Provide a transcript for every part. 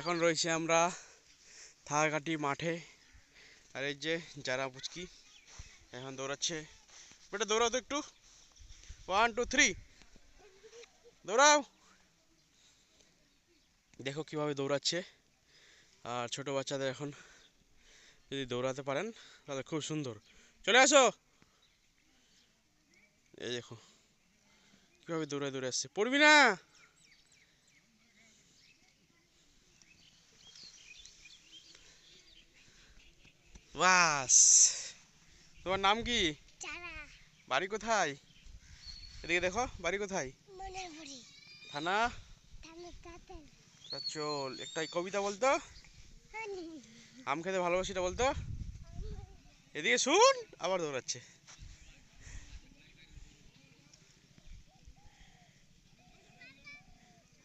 এখন রয়েছে আমরা থাকাকাটি মাঠে। আর এই যে যারা পুচকি এখন দৌড়াচ্ছে। বেটা দৌড়াও তো একটু। ওয়ান টু থ্রি দৌড়াও। দেখো কীভাবে দৌড়াচ্ছে। আর ছোট বাচ্চাদের এখন যদি দৌড়াতে পারেন, তাহলে খুব সুন্দর। চলে আসো। এই দেখো, কীভাবে দৌড়ে দৌড়ে আসছে। পড়বি না। বাস। তোমার নাম কি? বাড়ি কোথায়? এদিকে দেখো বাড়ি কোথায়? থানা? চল একটা কবিতা বলতো? আম খেতে ভালোবাসিটা বলতো? এদিকে শুন আবার দৌড়াচ্ছে।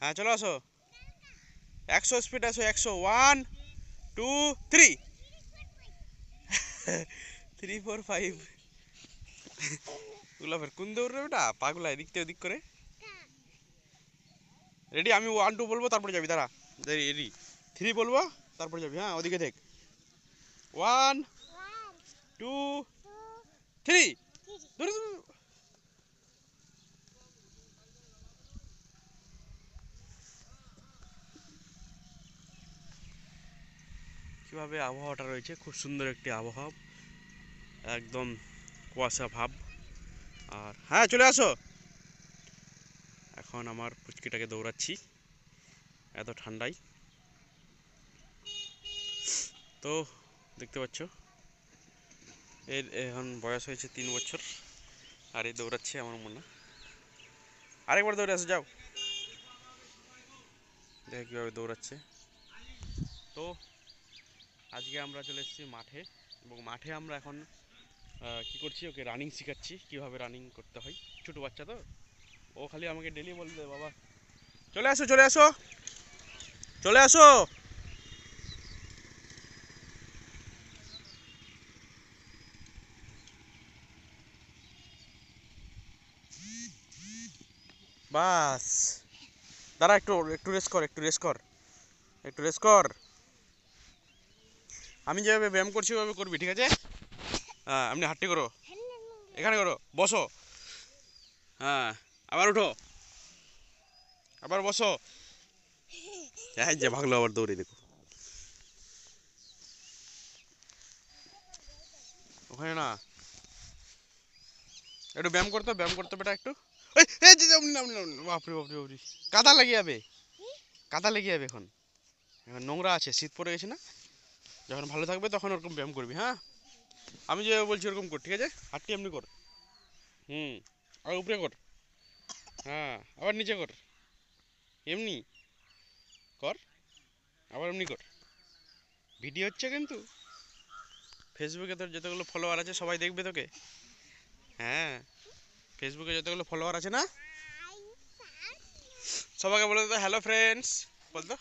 হ্যাঁ চলো আসো। একশো স্পিড আসো একশো one two three three four five ওগুলো কোন দৌড় বেটা পাগলা, এদিক থেকে ওদিক করে। রেডি আমি ওয়ান টু বলব, তারপরে যাবি, দাঁড়া। রেডি থ্রি বলব, তারপরে যাবি হ্যাঁ ওদিকে দেখ। ওয়ান টু থ্রি ধরে। কীভাবে আবহাওয়াটা রয়েছে? খুব সুন্দর একটি আবহাওয়া। একদম কুয়াশা ভাব। আর হ্যাঁ চলে আসো। এখন আমার পুচকিটাকে দৌড়াচ্ছি। এত ঠান্ডায় তো দেখতে পাচ্ছ? এর এখন বয়স হয়েছে তিন বছর। আর এই দৌড়াচ্ছে আমার মনে। আরেকবার দৌড়ে আসো, যাও। দেখো কীভাবে দৌড়াচ্ছে। তো আজকে আমরা চলে এসেছি মাঠে এবং মাঠে আমরা এখন কি করছি? ওকে রানিং শেখাচ্ছি, কীভাবে রানিং করতে হয়। ছোটো বাচ্চা তো। ও খালি আমাকে ডেলি বলবে, বাবা, চলে আসো চলে আসো চলে আসো। বাস। দাঁড়া, একটু একটু রেস কর, একটু রেস কর, একটু রেস কর। আমি যেভাবে ব্যায়াম করছি ওইভাবে করবি ঠিক আছে? হ্যাঁ আপনি হাঁটটি করো। এখানে করো বসো। হ্যাঁ আবার উঠো। আবার বসো। হ্যাঁ যে ভাগলো আবার দৌড়ে দেখো। ওখানে না একটু ব্যায়াম করতো ব্যায়াম করতো বেটা একটু। বাপরে বাপরে বাপরে। কাদা লেগে যাবে। কাদা লেগে যাবে এখন। এখন নোংরা আছে শীত পড়ে গেছে না? যখন ভালো থাকবে তখন ওরকম ব্যায়াম করবি হ্যাঁ? আমি যে বলছি ওরকম কর, ঠিক আছে? হাতটি এমনি কর। হুম, আর উপরে কর। হ্যাঁ আবার নিচে কর। এমনি কর, আবার এমনি কর। ভিডিও হচ্ছে কিন্তু। ফেসবুকে তোর যতগুলো ফলোয়ার আছে, সবাই দেখবে তোকে। হ্যাঁ ফেসবুকে যতগুলো ফলোয়ার আছে না? সবাইকে বলে তো হ্যালো ফ্রেন্ডস বলতো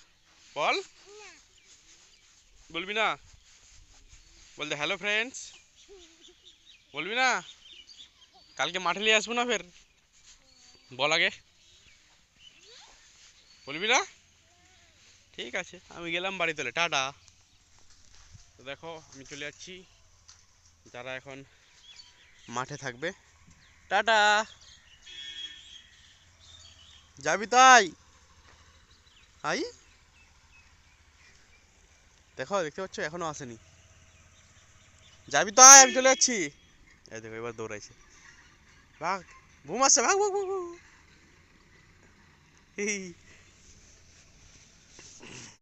বল। বলবি না? বলতে হ্যালো ফ্রেন্ডস বলবি না? কালকে মাঠে নিয়ে আসব না ফের? বল আগে। বলবি না? ঠিক আছে, আমি গেলাম বাড়ি তোলে টাটা। তো দেখো, আমি চলে যাচ্ছি। যারা এখন মাঠে থাকবে, টাটা। যাবি তাই? আই? দেখো, দেখতে পাচ্ছ? এখনও আসেনি। যাবি তাই আমি চলে যাচ্ছি। এই দেখো, এবার দৌড়াইছে। ভাগ, ঘুম আসছে ভাগ ভাগ ভাগ। এই